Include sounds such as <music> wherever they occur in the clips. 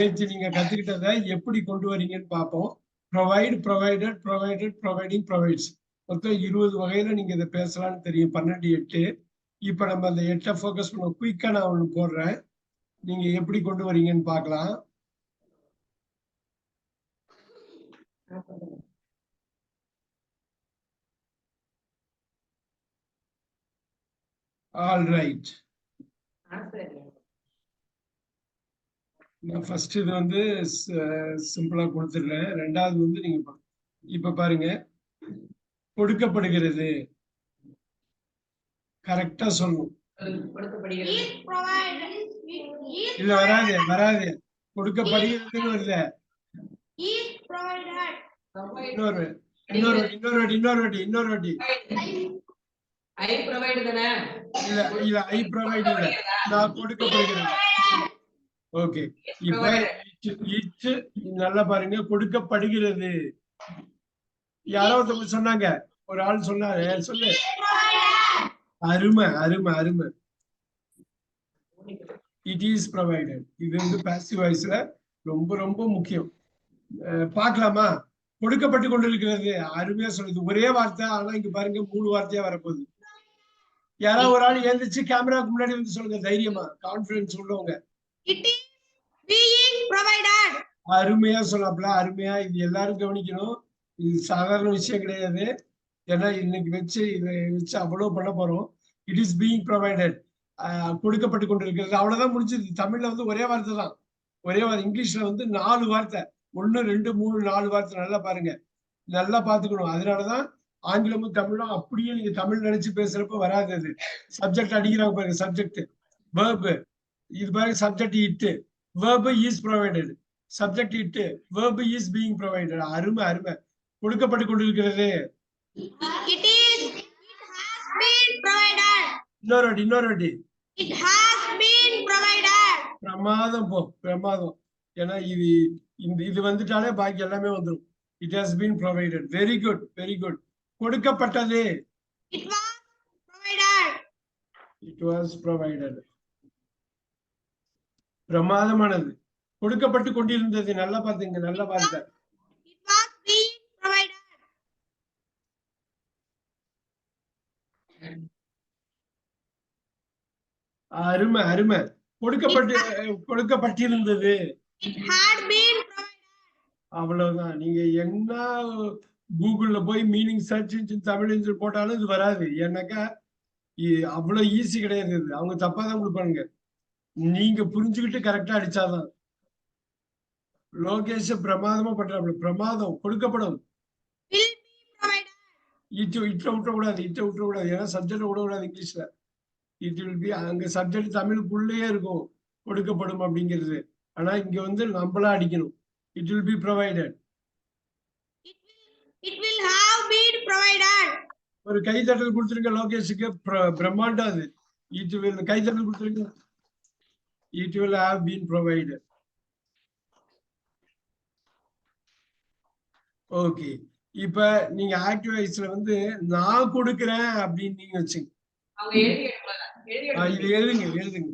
நேற்று நீங்க கத்துக்கிட்டதை எப்படி கொண்டு வரீங்கன்னு பார்ப்போம். Provide provided provided providing provides மொத்தம் இருபது வகையில நீங்க இதை பேசலாம்னு தெரியும். பன்னெண்டு எட்டு. இப்ப நம்ம அந்த எட்டை ஃபோக்கஸ் பண்ண குயிக்கா நான் ஒன்று போடுறேன். நீங்க எப்படி கொண்டு வரீங்கன்னு பார்க்கலாம். ஆல் ரைட் நான் ஃபர்ஸ்ட் இது வந்து சிம்பிளா கொடுத்துடுறேன். ரெண்டாவது வந்து நீங்க பா- இப்ப பாருங்க. கொடுக்கப்படுகிறது. கரெக்டா சொல்லணும். இல்ல வராது வராது. கொடுக்கப்படுகிறதுன்னு வருது. இன்னொரு இன்னொரு இன்னொரு வாட்டி இன்னொரு வாட்டி இன்னொரு வாட்டி. ஐ ப்ரொவைட் தானே? இல்ல இல்ல ஐ ப்ரொவைட் இல்ல. நான் கொடுக்கப்படுகிறது. ஓகே. இப்ப இச்சு நல்லா பாருங்க. கொடுக்கப்படுகிறது. யாரோ ஒருத்தவங்க சொன்னாங்க. ஒரு ஆள் சொன்னாரு. சொல்லு. அருமை அருமை அருமை. இட் இஸ் ப்ரொவைடட் இது வந்து பாசிவ் வாய்ஸ்ல ரொம்ப ரொம்ப முக்கியம். அஹ் பார்க்கலாமா? கொடுக்கப்பட்டு கொண்டிருக்கிறது. அருமையா சொல்லுது. ஒரே வார்த்தை ஆனா இங்க பாருங்க மூணு வார்த்தையா வரப்போகுது. யாராவது ஒரு ஆள் எழுந்திரிச்சு கேமராக்கு முன்னாடி வந்து சொல்லுங்க. தைரியமா. கான்பிடன்ஸ் உள்ளவங்க. It being provided அருமையா சொல்லாப்ல அருமையா. இது எல்லாரும் கவனிக்கணும். இது சாதாரண விஷயம் கிடையாது. ஏன்னா இன்னைக்கு வச்சு இதை வச்சு அவ்வளவு பண்ண போறோம். இட் இஸ் பீயிங் ப்ரொவைடட் கொடுக்கப்பட்டு கொண்டிருக்கிறது. அவ்வளவுதான் முடிஞ்சது. தமிழ்ல வந்து ஒரே வார்த்தை தான். ஒரே வார்த்தை. இங்கிலீஷ்ல வந்து நாலு வார்த்தை. ஒன்னு ரெண்டு மூணு நாலு வார்த்தை. நல்லா பாருங்க. நல்லா பாத்துக்கணும் அதனாலதான் ஆங்கிலமும் தமிழும் அப்படியே நீங்க தமிழ் நினைச்சு பேசுறப்ப வராது அது. சப்ஜெக்ட் அடிக்கிறாங்க பாருங்க சப்ஜெக்ட் verb. இது பாருங்க சப்ஜெக்ட் இட்டு verb இஸ் ப்ரொவைடட் சப்ஜெக்ட் இட்டு verb இஸ் பீயிங் ப்ரொவைடட் அருமை அருமை. கொடுக்கப்பட்டு கொண்டிருக்கிறது. It is. It has been provided. இன்னொரு வாட்டி இன்னொரு வாட்டி. It has been provided. பிரமாதம் போ பிரமாதம். ஏன்னா இது இந்த இது வந்துட்டாலே பாக்கி எல்லாமே வந்துடும் it has been provided very good very good கொடுக்கப்பட்டது. It was provided. It was provided பிரமாதமானது. கொடுக்கப்பட்டு கொண்டிருந்தது நல்லா பாத்துங்க நல்லா பாருங்க அருமை அருமை. கொடுக்கப்பட்டு கொடுக்கப்பட்டிருந்தது. அவ்வளவுதான். நீங்க என்ன கூகுள்ல போய் மீனிங் சர்ச் இன்ஜின் தமிழ் போட்டாலும் இது வராது. ஏன்னாக்கா அவ்வளவு ஈஸி கிடையாது அவங்க தப்பா தான் கொடுப்பானுங்க. நீங்க புரிஞ்சுக்கிட்டு கரெக்டா அடிச்சாதான். லோகேஷ் பிரமாதமா பண்றாப்புல பிரமாதம் கொடுக்கப்படும். இட்டு இட்ட விட்டக்கூடாது இட்ட விட்டக்கூடாது. ஏன்னா சப்ஜெக்ட் விடக்கூடாது இங்கிலீஷ்ல. இட் வில் பி அங்க சப்ஜெக்ட் தமிழுக்குள்ளேயே இருக்கும். கொடுக்கப்படும் அப்படிங்கிறது. ஆனா இங்க வந்து நம்மளா அடிக்கணும். இட் வில் பி ப்ரொவைடட் ஒரு கைத்தட்டல் கொடுத்துருங்க லோகேஷுக்கு. பிர- பிரம்மாண்டம் அது. வில் கைத்தட்டல் கொடுத்துருங்க. It will have been provided okay இப்ப நீங்க ஆக்டிவ் வாய்ஸ்ல வந்து நான் கொடுக்கிறேன் அப்படின்னு நீங்க வச்சுங்க. இது. எழுதுங்க எழுதுங்க.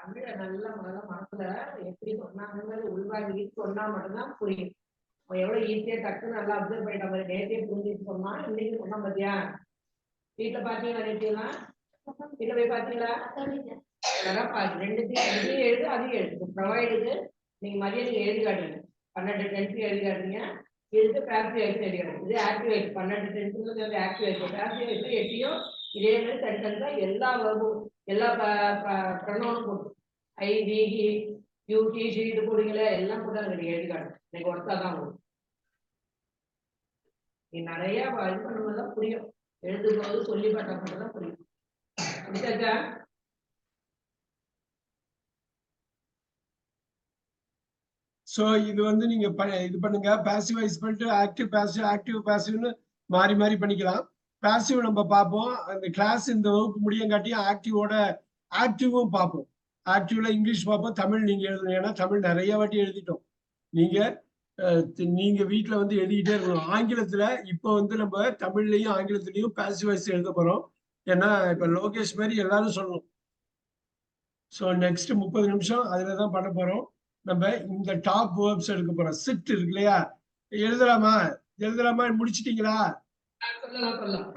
தமிழ நல்ல முதல்ல மனசுல எப்படி சொன்னாங்கிறது உள்வாங்கி சொன்னா மட்டும்தான் புரியும். எவ்வளவு ஈஸியா டக்குன்னு நல்லா அப்சர்வ் பண்ணிட்ட மாதிரி நேற்றே புரிஞ்சுட்டு சொன்னா இன்னைக்கு சொன்னா பாத்தியா வீட்டுல பாத்தீங்களா நேற்றையெல்லாம் வீட்டுல போய் பாத்தீங்களா? பாத்து ரெண்டுத்தையும் அதையும் எழுது அதையும் எழுது. ப்ரொவைடுக்கு நீங்க மதியம் நீங்க எழுதி காட்டுங்க பன்னெண்டு டென்த்து எழுதி காட்டுறீங்க எழுது பேசிவ் ஆயிடுச்சு எழுதி காட்டுங்க இது ஆக்டிவ் பன்னெண்டு டென்த்துக்கு வந்து ஆக்டிவ் வைஸ் பேசிவ் வைஸ் எட்டியும் இதே மாதிரி தனித்தனி எல்லா வகுப்பும் எல்லா ப்ரொனவுன் போட்டு. ஐ வி ஹி யூ டி ஷீட் போடுங்களே எல்லாம் போட்டாங்க நீங்க எழுதி காட்டு எனக்கு ஒருத்தா தான் வரும். நீ நிறைய இது பண்ணும்போதுதான் புரியும். எழுதும் போது சொல்லி பார்த்தா மட்டும் தான் புரியும். புரிஞ்சாச்சா சோ இது வந்து நீங்க இது பண்ணுங்க. பாசிவ் வைஸ் பண்ணிட்டு ஆக்டிவ் பாசிவ் ஆக்டிவ் பாசிவ்னு மாறி மாறி பண்ணிக்கலாம். பாசிவ் நம்ம பார்ப்போம். அந்த கிளாஸ் இந்த வகுப்பு முடியங்காட்டியும் ஆக்டிவோட ஆக்டிவும் பார்ப்போம். ஆக்டிவ்ல இங்கிலீஷ் பார்ப்போம். தமிழ் நீங்க எழுதணும் ஏன்னா தமிழ் நிறைய வாட்டி எழுதிட்டோம். நீங்க நீங்க வீட்ல வந்து எழுதிக்கிட்டே இருக்கணும். ஆங்கிலத்துல இப்போ வந்து நம்ம தமிழ்லையும் ஆங்கிலத்திலையும் பாசிவ் வாய்ஸ் எழுத போறோம். ஏன்னா இப்ப லோகேஷ் மாதிரி எல்லாரும் சொல்லணும். ஸோ நெக்ஸ்ட் முப்பது நிமிஷம் அதுல தான் பண்ண போறோம். நம்ம இந்த டாப் வேர்ப்ஸ் எடுக்க போறோம். சிட் இருக்கு இல்லையா? எழுதலாமா எழுதலாமா முடிச்சிட்டீங்களா? சொல்லலாம் சொல்லலாம்.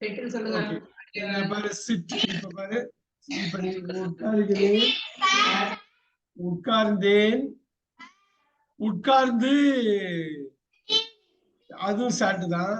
செட்டில் சொல்லுங்க. Okay. இந்த பாரு சிட் <laughs> இப்ப பாரு. இப்ப உட்கார்ந்தேன். உட்கார்ந்து. அதுவும் சாட்டு தான்.